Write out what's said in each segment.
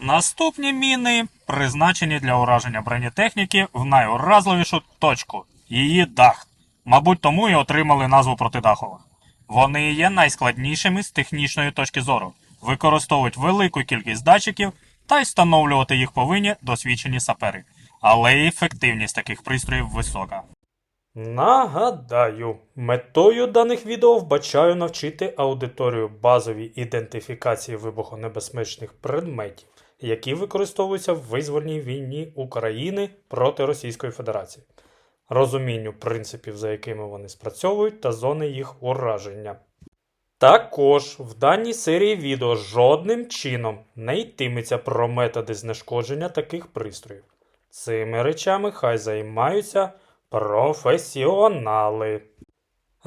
Наступні міни призначені для ураження бронетехніки в найуразливішу точку її дах. Мабуть, тому і отримали назву протидахова. Вони є найскладнішими з технічної точки зору, використовують велику кількість датчиків та й встановлювати їх повинні досвідчені сапери. Але і ефективність таких пристроїв висока. Нагадаю, метою даних відео вбачаю навчити аудиторію базовій ідентифікації вибухонебезпечних предметів, які використовуються в визвольній війні України проти Російської Федерації, розумінню принципів, за якими вони спрацьовують, та зони їх ураження. Також в даній серії відео жодним чином не йтиметься про методи знешкодження таких пристроїв. Цими речами хай займаються професіонали.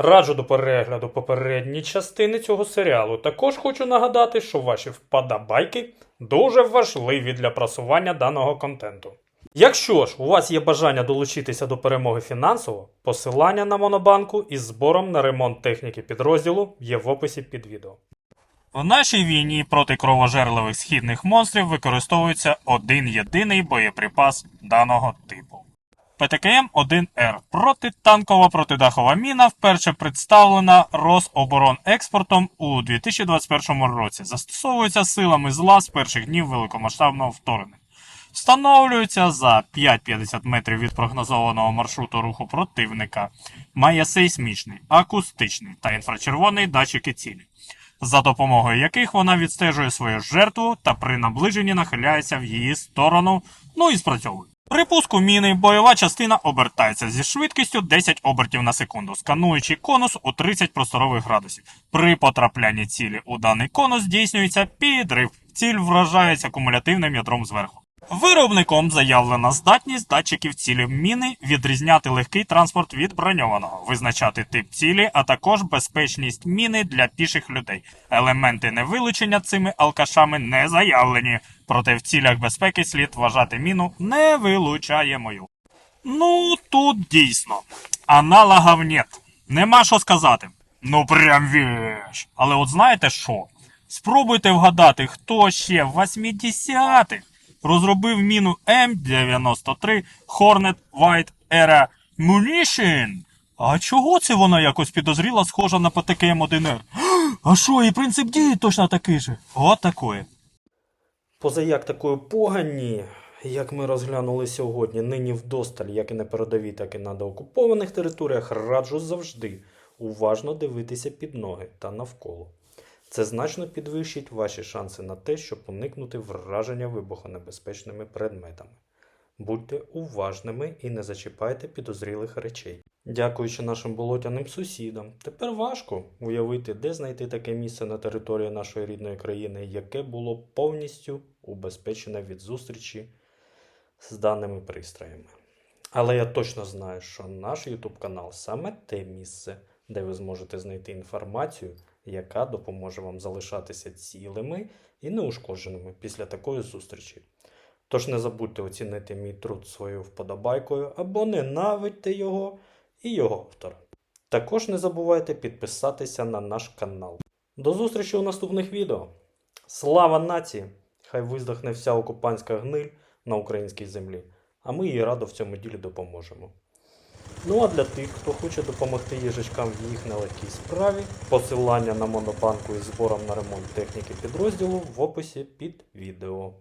Раджу до перегляду попередні частини цього серіалу. Також хочу нагадати, що ваші вподобайки дуже важливі для просування даного контенту. Якщо ж у вас є бажання долучитися до перемоги фінансово, посилання на монобанку із збором на ремонт техніки підрозділу є в описі під відео. В нашій війні проти кровожерливих східних монстрів використовується один єдиний боєприпас даного типу. ПТКМ-1Р протитанкова протидахова міна вперше представлена Рособоронекспортом у 2021 році. Застосовується силами зла з перших днів великомасштабного вторгнення. Встановлюється за 5-50 метрів від прогнозованого маршруту руху противника. Має сейсмічний, акустичний та інфрачервоний датчики цілі, за допомогою яких вона відстежує свою жертву та при наближенні нахиляється в її сторону, ну і спрацьовує. При пуску міни бойова частина обертається зі швидкістю 10 обертів на секунду, скануючи конус у 30 просторових градусів. При потраплянні цілі у даний конус здійснюється підрив. Ціль вражається кумулятивним ядром зверху. Виробником заявлена здатність датчиків цілі міни відрізняти легкий транспорт від броньованого, визначати тип цілі, а також безпечність міни для піших людей. Елементи невилучення цими алкашами не заявлені, проте в цілях безпеки слід вважати міну невилучаємою. Ну, тут дійсно. Аналогів нет. Нема що сказати. Ну прям віж. Але от знаєте що? Спробуйте вгадати, хто ще в 80-х розробив міну М93 Hornet White Era Munition. А чого це вона якось підозріла, схожа на ПТКМ-1Р? А що, і принцип дії точно такий же? От такое. Позаяк такої погані, як ми розглянули сьогодні, нині вдосталь, як і на передовій, так і на деокупованих територіях, раджу завжди уважно дивитися під ноги та навколо. Це значно підвищить ваші шанси на те, щоб уникнути враження вибухонебезпечними предметами. Будьте уважними і не зачіпайте підозрілих речей. Дякуючи нашим болотяним сусідам, тепер важко уявити, де знайти таке місце на території нашої рідної країни, яке було повністю убезпечене від зустрічі з даними пристроями. Але я точно знаю, що наш YouTube канал саме те місце, де ви зможете знайти інформацію, яка допоможе вам залишатися цілими і неушкодженими після такої зустрічі. Тож не забудьте оцінити мій труд своєю вподобайкою або ненавидьте його і його автора. Також не забувайте підписатися на наш канал. До зустрічі у наступних відео. Слава нації! Хай виздохне вся окупантська гниль на українській землі, а ми їй радо в цьому ділі допоможемо. Ну а для тих, хто хоче допомогти їжачкам в їх нелегкій справі, посилання на монобанку із збором на ремонт техніки підрозділу в описі під відео.